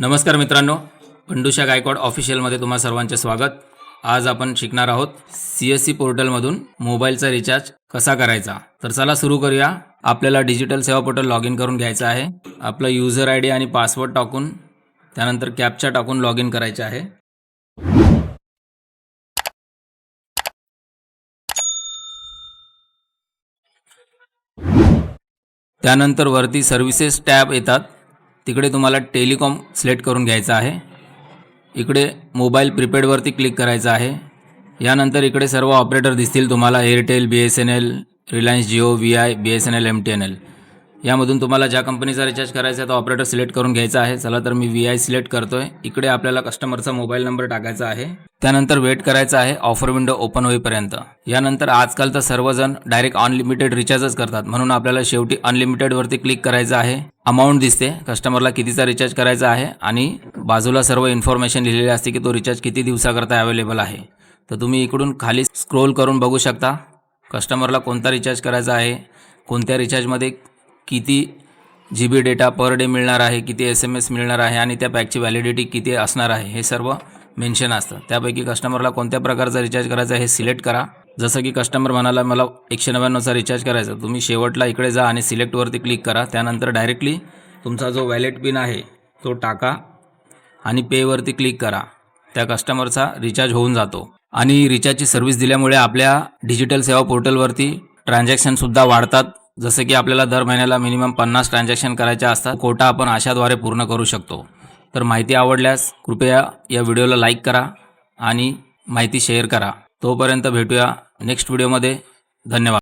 नमस्कार मित्रांनो पंडुशा गायकवाड ऑफिशियलमध्ये तुम्हा सर्वांचे स्वागत. आज आपण शिकणार आहोत सी एस सी पोर्टलमधून मोबाईलचा रिचार्ज कसा करायचा. तर चला सुरू करूया. आपल्याला डिजिटल सेवा पोर्टल लॉग इन करून घ्यायचं आहे. आपलं युजर आय डी आणि पासवर्ड टाकून त्यानंतर कॅपचा टाकून लॉग इन करायचे आहे. त्यानंतर वरती सर्व्हिसेस टॅब येतात. तिकडे तुम्हाला टेलिकॉम सिलेक्ट करून घ्यायचं आहे. इकडे मोबाईल प्रिपेडवरती क्लिक करायचं आहे. यानंतर इकडे सर्व ऑपरेटर दिसतील तुम्हाला Airtel B S N L Reliance Jio V I B S N L M T N L यामधून तुम्हाला ज्या कंपनीचा रिचार्ज करायचा आहे तो ऑपरेटर सिलेक्ट करून घ्यायचा आहे. चला तर मी व्ही आय सिलेक्ट करतोय. इकडे आपल्याला कस्टमरचा मोबाईल नंबर टाकायचा आहे. त्यानंतर वेट करायचा आहे. ऑफर विंडो ओपन होईपर्यंत. यानंतर आजकाल तर सर्वजण डायरेक्ट अनलिमिटेड रिचार्जच करतात. म्हणून आपल्याला शेवटी अनलिमिटेडवरती क्लिक करायचं आहे. अमाऊंट दिसते. कस्टमरला कितीचा रिचार्ज करायचा आहे आणि बाजूला सर्व इन्फॉर्मेशन लिहिलेली असते की तो रिचार्ज किती दिवसाकरता अवेलेबल आहे. तर तुम्ही इकडून खाली स्क्रोल करून बघू शकता. कस्टमरला कोणता रिचार्ज करायचा आहे? कोणत्या रिचार्जमध्ये किती G B data per day मिळणार आहे किती एस एम एस मिळणार आहे आणि त्या पॅकची व्हॅलिडिटी किती असणार आहे हे सर्व मेन्शन असतं. त्यापैकी कस्टमरला कोणत्या प्रकारचा रिचार्ज करायचा आहे हे सिलेक्ट करा. जसं की कस्टमर म्हणाला मला एकशे नव्याण्णवचा रिचार्ज करायचा तुम्ही शेवटला इकडे जा आणि सिलेक्टवरती क्लिक करा. त्यानंतर डायरेक्टली तुमचा जो वॅलेट पिन आहे तो टाका आणि पेवरती क्लिक करा. त्या कस्टमरचा रिचार्ज होऊन जातो. आणि रिचार्जची सर्व्हिस दिल्यामुळे आपल्या डिजिटल सेवा पोर्टलवरती ट्रान्झॅक्शनसुद्धा वाढतात. जसं की आपल्याला दर महिन्याला मिनिमम पन्नास ट्रान्झॅक्शन करायचे असतात कोटा आपण अशाद्वारे पूर्ण करू शकतो. तर माहिती आवडल्यास कृपया या व्हिडिओला लाईक करा आणि माहिती शेअर करा. तोपर्यंत भेटूया नेक्स्ट व्हिडिओमध्ये. धन्यवाद.